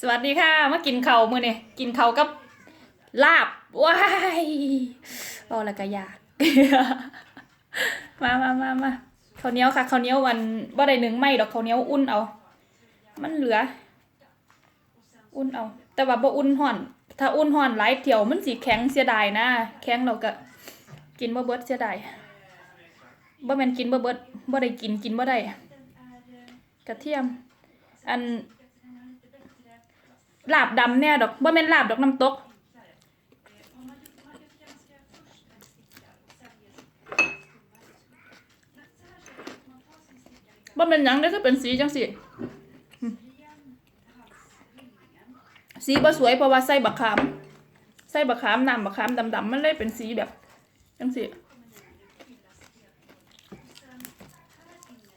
สวัสดีค่ะมากินเขามือเนี่ยกินเขากับลาบว้ายรอแล้วก็อยากมามามามาข้าวเหนียวค่ะข้าวเหนียววันบ่ได้หนึ่งไม่ดอกข้าวเหนียวอุ่นเอา มันเหลือ อุ่นเอา แต่ว่าบ่อุ่นห่อน ถ้าอุ่นห่อนหลายเที่ยวมันสิแข็งเสียดายนะแข็งเราก็ กินบ่เบิดเสียดายบ่แม่นกินบ่เบิดบ่ได้กินกินบ่ได้กระเทียม อัน ลาบดำแน่ดอกบ่แม่นลาบดอกน้ำตกบ่แม่นหยังเด้อคือเป็นสีจังซี่อืมสีบ่สวยเพราะว่าใส่บักขาม ใส่บักขามน้ำบักขามดำๆมันเลยเป็นสีแบบจังซี่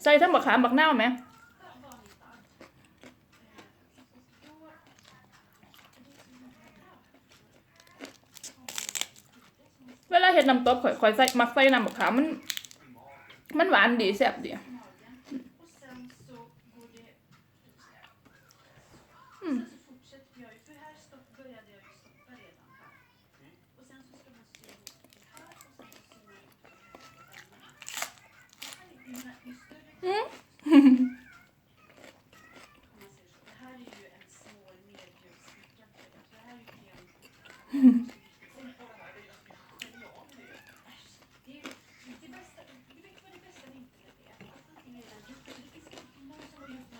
ใส่ทั้งบักขามบักนาวแหม เวลาเฮ็ดน้ำตกข่อยข่อยใส่มักใส่น้ำมะขามมัน มันหวานดีแซ่บดีอืม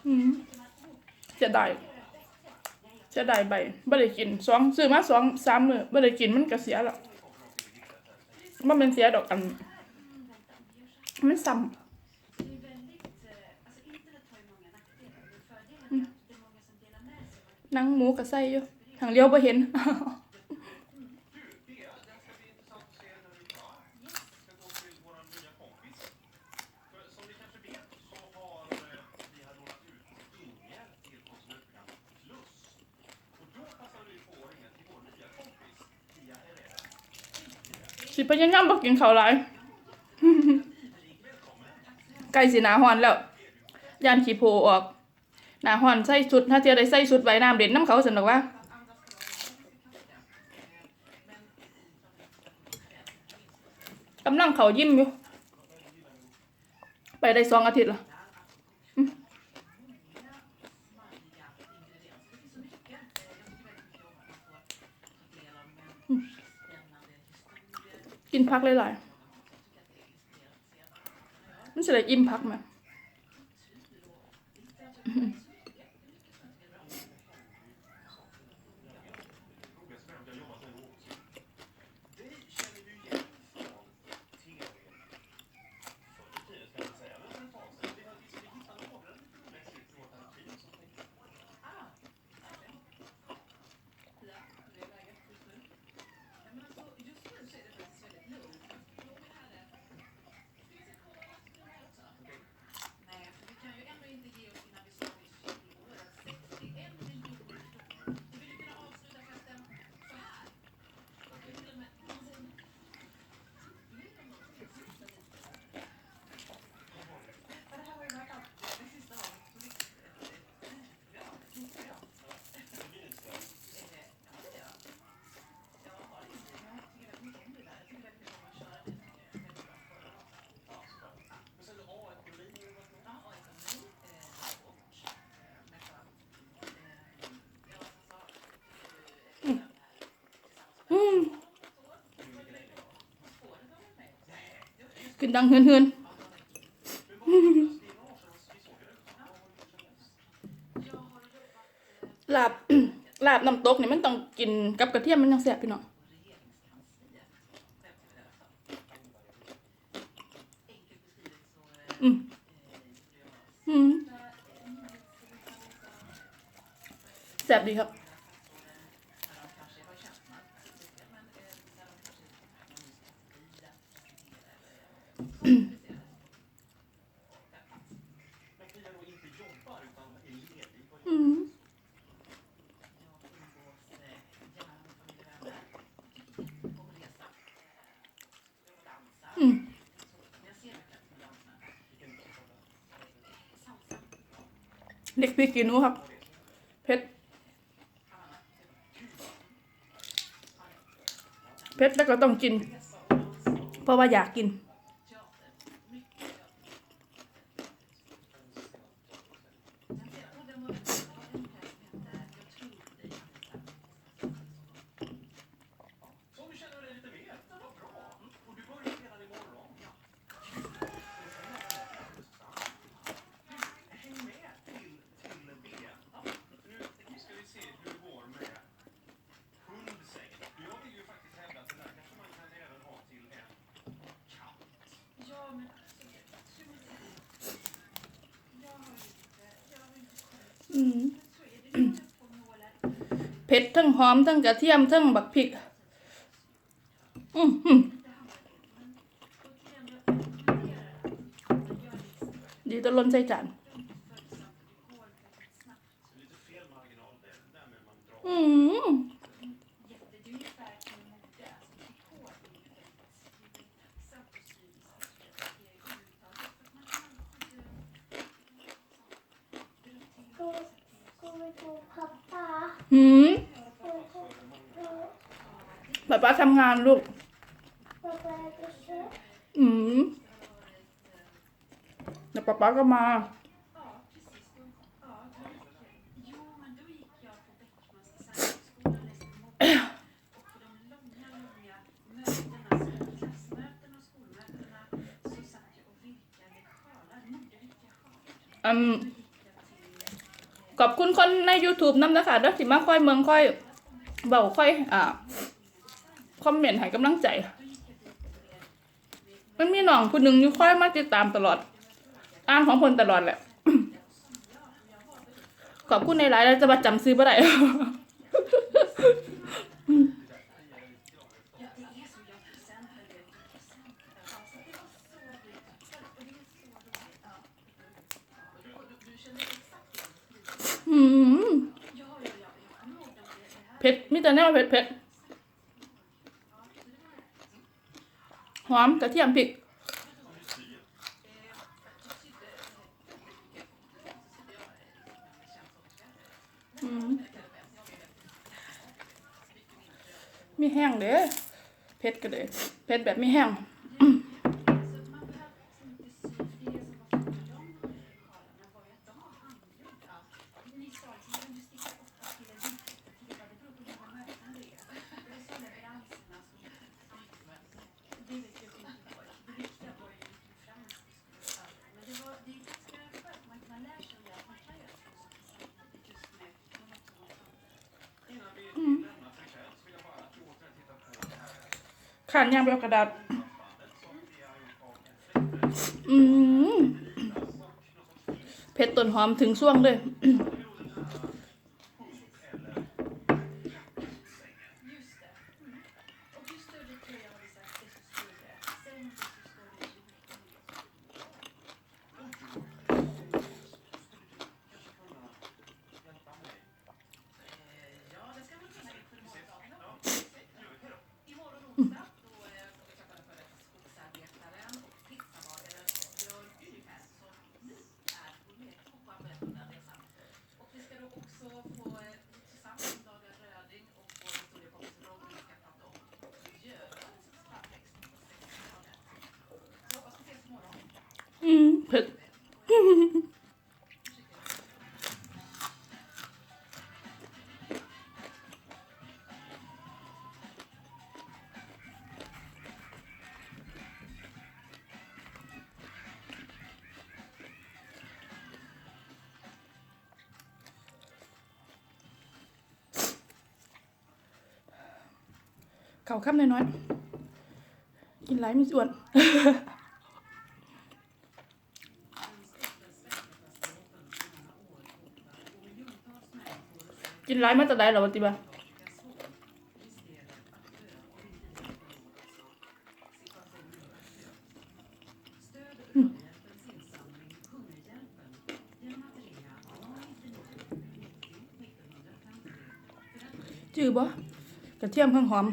อืมเสี ยดายเสียดายใบบ่ได้กินสองซื้อมาสองสามมื้อบ่ได้กินมันก็เสียแล้วมันเป็นเสียดอกอัน มันซ้ำนังหมูกระใส่อยู่ทางเลี้ยวบ่เห็น สิพยายามบ่กินข้าวหลายใกล้สิหนาฮ้อนแล้วยานขี้โพออกหนาฮ้อนใส่ชุดถ้าเทียได้ใส่ชุดไว้น้ำเด่นน้ำเขาสนอกว่ากำลังเขายิ้มอยู่ ไปได้สองอาทิตย์ละ กินพักหลายๆมันจะได้อิ่มพักไหม อืม กินดังเฮือนเฮือนลาบลาบน้ำตกนี่มันต้องกินกับกระเทียมมันยังแซ่บพี่น้องอืมอืมแซ่บดีครับ เล็กพี่กินู้ครับเพชรเพชรแล้วก็ต้องกิน เพราะว่าอยากกิน เผ็ดทั้งหอมทั้งกระเทียมทั้งบักพริก อืมดีตะลนใส่จานอืม หืมป้าป้าทำงานลูกอืมเดี๋ยวป๊าป๊าก็มาอืม ขอบคุณคนใน YouTube นำนะคะเด้อที่มาค่อยเมืองค่อยเบาค่อยอ่าคอมเมนต์ให้กำลังใจ มันมีน้องคนหนึ่งอยู่ค่อยมาติดตามตลอด อ่านของเพนตลอดแหละ ขอบคุณในไลน์แล้วจะมาจำซื้อบ่ได้ม เผ็ดมีแต่แนวเผ็ดเผ็ดหอมกระเทียมพริกมีแห้งเด้อเผ็ดก็เด้อเผ็ดแบบมีแห้ง ขานยางไปเอากระดาษ อืมเผ็ดต้นหอมถึงช่วงเลย เผ็ดเก่าข้ามน้อยๆกินไรไม่ส่วน กินไรมาจะได้เหรอวะติบะอืมจือบ่กระเทียมข้างหอม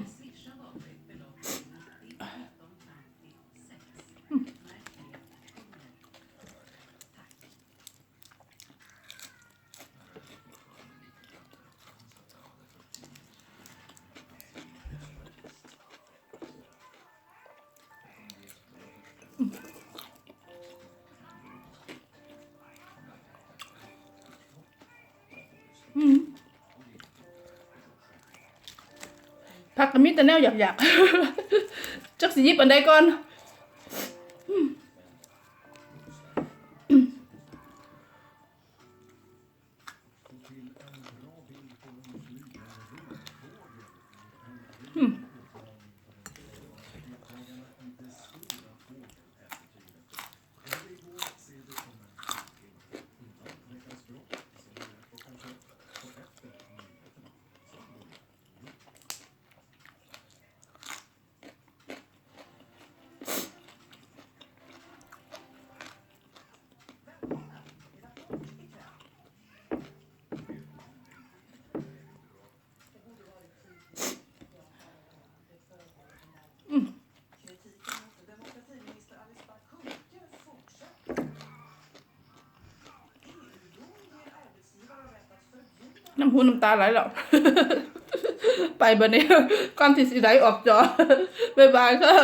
กก็มีแต่แนวอยากๆจักสิหยิบอันใดก่อน น้ำหูน้ำตาไหลแล้วไปบันนี้ก่อนที่สิไหลออกจอ บ๊ายบายค่ะ